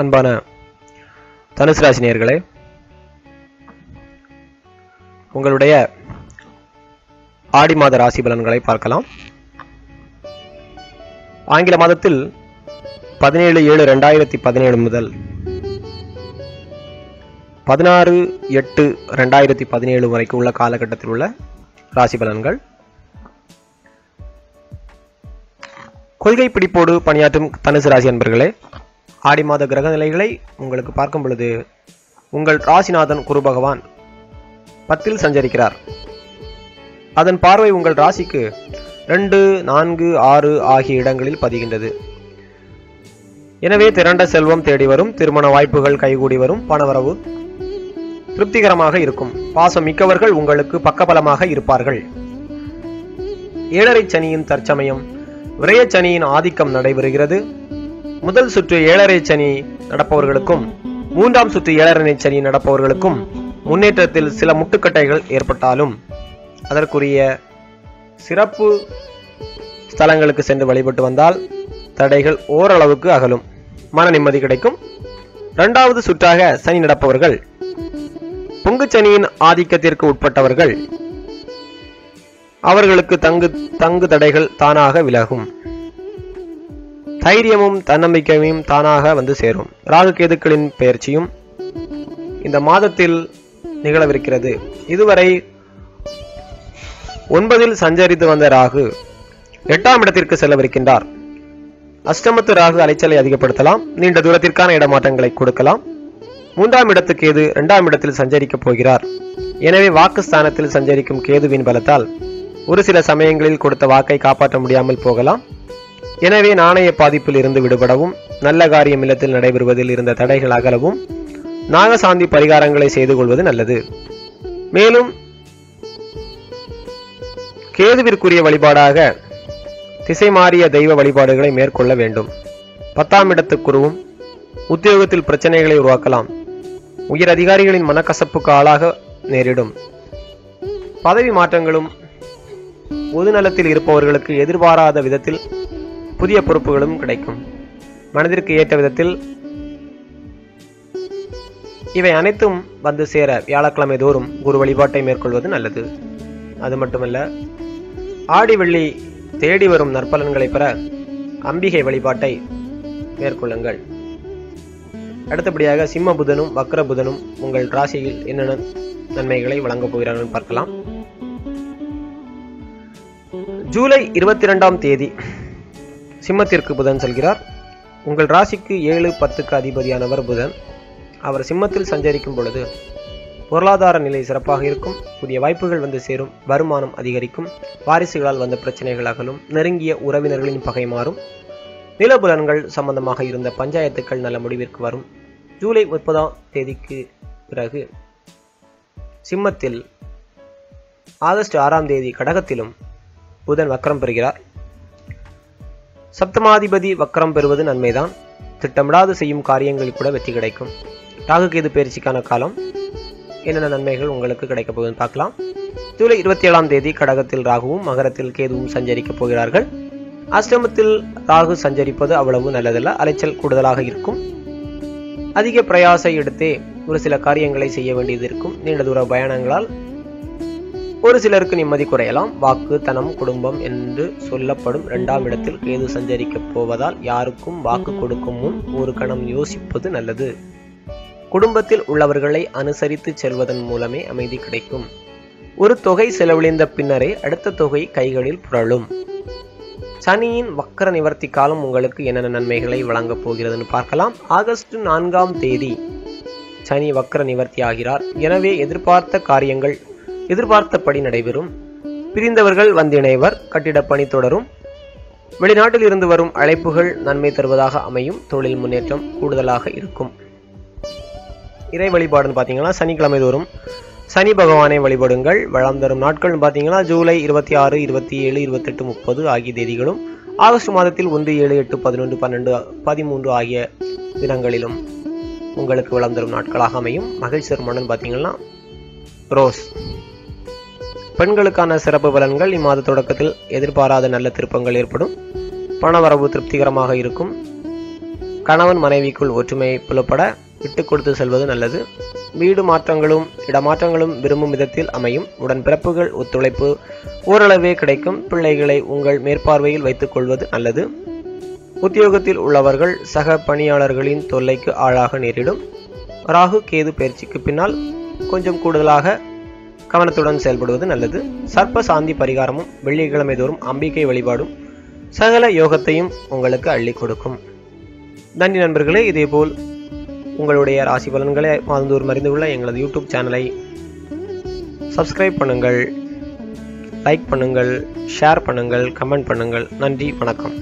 அன்பான தனுசு ராசி நேயர்களே உங்களுடைய ஆடி மாத ராசி பலன்களை பார்க்கலாம். ஆங்கில மாதத்தில் பதினேழு ஏழு ரெண்டாயிரத்தி பதினேழு முதல் பதினாறு எட்டு ரெண்டாயிரத்தி பதினேழு வரைக்கும் உள்ள காலகட்டத்தில் உள்ள ராசி பலன்கள். கொள்கை பிடிப்போடு பணியாற்றும் தனுசு ராசி அன்பர்களே ஆடி மாத கிரக நிலைகளை உங்களுக்கு பார்க்கும் பொழுது உங்கள் ராசிநாதன் குரு பகவான் பத்தில் சஞ்சரிக்கிறார். அதன் பார்வை உங்கள் ராசிக்கு ரெண்டு நான்கு ஆறு ஆகிய இடங்களில் பதிகின்றது. எனவே திரண்ட செல்வம் தேடி வரும் திருமண வாய்ப்புகள் கைகூடி வரும் பணவரவு திருப்திகரமாக இருக்கும். பாசம் மிக்கவர்கள் உங்களுக்கு பக்கபலமாக இருப்பார்கள். ஏழரை சனியின் தற்சமயம் விரயச்சனியின் ஆதிக்கம் நடைபெறுகிறது. முதல் சுற்று ஏழரை சனி நடப்பவர்களுக்கும் மூன்றாம் சுற்று ஏழரை சனி நடப்பவர்களுக்கும் முன்னேற்றத்தில் சில முட்டுக்கட்டைகள் ஏற்பட்டாலும் அதற்குரிய சிறப்பு ஸ்தலங்களுக்கு சென்று வழிபட்டு வந்தால் தடைகள் ஓரளவுக்கு அகலும். மன நிம்மதி கிடைக்கும். இரண்டாவது சுற்றாக சனி நடப்பவர்கள் பொங்கு சனியின் ஆதிக்கத்திற்கு உட்பட்டவர்கள் அவர்களுக்கு தங்கு தங்கு தடைகள் தானாக விலகும். தைரியமும் தன்னம்பிக்கையும் தானாக வந்து சேரும். ராகு கேதுக்களின் பயிற்சியும் இந்த மாதத்தில் நிகழவிருக்கிறது. இதுவரை ஒன்பதில் சஞ்சரித்து வந்த ராகு எட்டாம் இடத்திற்கு செல்லவிருக்கின்றார். அஷ்டமத்து ராகு அலைச்சலை அதிகப்படுத்தலாம். நீண்ட தூரத்திற்கான இடமாற்றங்களை கொடுக்கலாம். மூன்றாம் இடத்து கேது இரண்டாம் இடத்தில் சஞ்சரிக்கப் போகிறார். எனவே வாக்குஸ்தானத்தில் சஞ்சரிக்கும் கேதுவின் பலத்தால் ஒரு சில சமயங்களில் கொடுத்த வாக்கை காப்பாற்ற முடியாமல் போகலாம். எனவே நாணய பாதிப்பில் இருந்து விடுபடவும் நல்ல காரியம் இல்லத்தில் நடைபெறுவதில் இருந்த தடைகள் அகலவும் நாகசாந்தி பரிகாரங்களை செய்து கொள்வது நல்லது. மேலும் கேதுவிற்குரிய வழிபாடாக திசை மாறிய தெய்வ வழிபாடுகளை மேற்கொள்ள வேண்டும். பத்தாம் இடத்துக்குருவும் உத்தியோகத்தில் பிரச்சனைகளை உருவாக்கலாம். உயர் அதிகாரிகளின் மனக்கசப்புக்கு ஆளாக நேரிடும். பதவி மாற்றங்களும் பொதுநலத்தில் இருப்பவர்களுக்கு எதிர்பாராத விதத்தில் புதிய பொறுப்புகளும் கிடைக்கும். மனதிற்கு ஏற்ற விதத்தில் இவை அனைத்தும் வந்து சேர வியாழக்கிழமை தோறும் குரு வழிபாட்டை மேற்கொள்வது நல்லது. அது மட்டுமல்ல ஆடி வெள்ளி தேடி வரும் நற்பலன்களை பெற அம்பிகை வழிபாட்டை மேற்கொள்ளுங்கள். அடுத்தபடியாக சிம்ம புதனும் வக்ர புதனும் உங்கள் ராசியில் என்னென்ன நன்மைகளை வழங்கப் போகிறார்கள் பார்க்கலாம். ஜூலை இருபத்தி இரண்டாம் தேதி சிம்மத்திற்கு புதன் செல்கிறார். உங்கள் ராசிக்கு ஏழு பத்துக்கு அதிபதியானவர் புதன். அவர் சிம்மத்தில் சஞ்சரிக்கும் பொழுது பொருளாதார நிலை சிறப்பாக இருக்கும். புதிய வாய்ப்புகள் வந்து சேரும் வருமானம் அதிகரிக்கும். வாரிசுகளால் வந்த பிரச்சனைகள் அகலும் நெருங்கிய உறவினர்களின் பகை மாறும். நிலபுலன்கள் சம்பந்தமாக இருந்த பஞ்சாயத்துக்கள் நல்ல முடிவிற்கு வரும். ஜூலை முப்பதாம் தேதிக்கு பிறகு சிம்மத்தில் ஆகஸ்ட் ஆறாம் தேதி கடகத்திலும் புதன் வக்கரம் பெறுகிறார். சப்தமாதிபதி வக்கரம் பெறுவது நன்மைதான். திட்டமிடாது செய்யும் காரியங்களில் கூட வெற்றி கிடைக்கும். ராகு கேது பயிற்சிக்கான காலம். என்னென்ன நன்மைகள் உங்களுக்கு கிடைக்கப் போகுதுன்னு பார்க்கலாம். ஜூலை இருபத்தி ஏழாம் தேதி கடகத்தில் ராகுவும் மகரத்தில் கேதுவும் சஞ்சரிக்கப் போகிறார்கள். அஷ்டமத்தில் ராகு சஞ்சரிப்பது அவ்வளவு நல்லதல்ல அலைச்சல் கூடுதலாக இருக்கும். அதிக பிரயாசை எடுத்தே ஒரு சில காரியங்களை செய்ய வேண்டியது இருக்கும். நீண்ட தூர பயணங்களால் ஒரு சிலருக்கு நிம்மதி குறையலாம். வாக்கு தனம் குடும்பம் என்று சொல்லப்படும் இரண்டாம் இடத்தில் கேது சஞ்சரிக்கப் போவதால் யாருக்கும் வாக்கு கொடுக்கும் முன் ஒரு கணம் யோசிப்பது நல்லது. குடும்பத்தில் உள்ளவர்களை அனுசரித்து செல்வதன் மூலமே அமைதி கிடைக்கும். ஒரு தொகை செலவழிந்த பின்னரே அடுத்த தொகை கைகளில் புரளும். சனியின் வக்கர நிவர்த்தி காலம் உங்களுக்கு என்னென்ன நன்மைகளை வழங்கப் போகிறதுன்னு பார்க்கலாம். ஆகஸ்ட் நான்காம் தேதி சனி வக்கர நிவர்த்தி ஆகிறார். எனவே எதிர்பார்த்த காரியங்கள் எதிர்பார்த்தபடி நடைபெறும். பிரிந்தவர்கள் வந்திணைவர் கட்டிடப் பணி தொடரும். வெளிநாட்டில் இருந்து வரும் அழைப்புகள் நன்மை தருவதாக அமையும். தொழில் முன்னேற்றம் கூடுதலாக இருக்கும். இறை வழிபாடுன்னு பார்த்தீங்கன்னா சனிக்கிழமை தோறும் சனி பகவானை வழிபடுங்கள். வளம் தரும் நாட்கள் பார்த்தீங்கன்னா ஜூலை இருபத்தி ஆறு இருபத்தி ஏழு இருபத்தெட்டு முப்பது ஆகிய தேதிகளும் ஆகஸ்ட் மாதத்தில் ஒன்று ஏழு எட்டு பதினொன்று பன்னெண்டு பதிமூன்று ஆகிய தினங்களிலும் உங்களுக்கு வளம் தரும் நாட்களாக அமையும். மகிழ்ச்சி மன்னன் பார்த்தீங்கன்னா ரோஸ். பெண்களுக்கான சிறப்பு பலன்கள் இம்மாத தொடக்கத்தில் எதிர்பாராத நல்ல திருப்பங்கள் ஏற்படும். பணவரவு திருப்திகரமாக இருக்கும். கணவன் மனைவிக்குள் ஒற்றுமை புலப்பட விட்டு கொடுத்து செல்வது நல்லது. வீடு மாற்றங்களும் இடமாற்றங்களும் விரும்பும் விதத்தில் அமையும். உடன்பிறப்புகள் ஒத்துழைப்பு ஓரளவே கிடைக்கும். பிள்ளைகளை உங்கள் மேற்பார்வையில் வைத்துக் கொள்வது நல்லது. உத்தியோகத்தில் உள்ளவர்கள் சக பணியாளர்களின் தொல்லைக்கு ஆளாக நேரிடும். ராகு கேது பயிற்சிக்கு பின்னால் கொஞ்சம் கூடுதலாக கவனத்துடன் செயல்படுவது நல்லது. சர்ப்ப சாந்தி பரிகாரமும் வெள்ளிக்கிழமை தோறும் அம்பிகை வழிபாடும் சகல யோகத்தையும் உங்களுக்கு அள்ளி கொடுக்கும். நன்றி நண்பர்களே இதேபோல் உங்களுடைய ராசி பலன்களை மாதந்தோறும் அறிந்து எங்களது யூடியூப் சேனலை சப்ஸ்கிரைப் பண்ணுங்கள் லைக் பண்ணுங்கள் ஷேர் பண்ணுங்கள் கமெண்ட் பண்ணுங்கள். நன்றி வணக்கம்.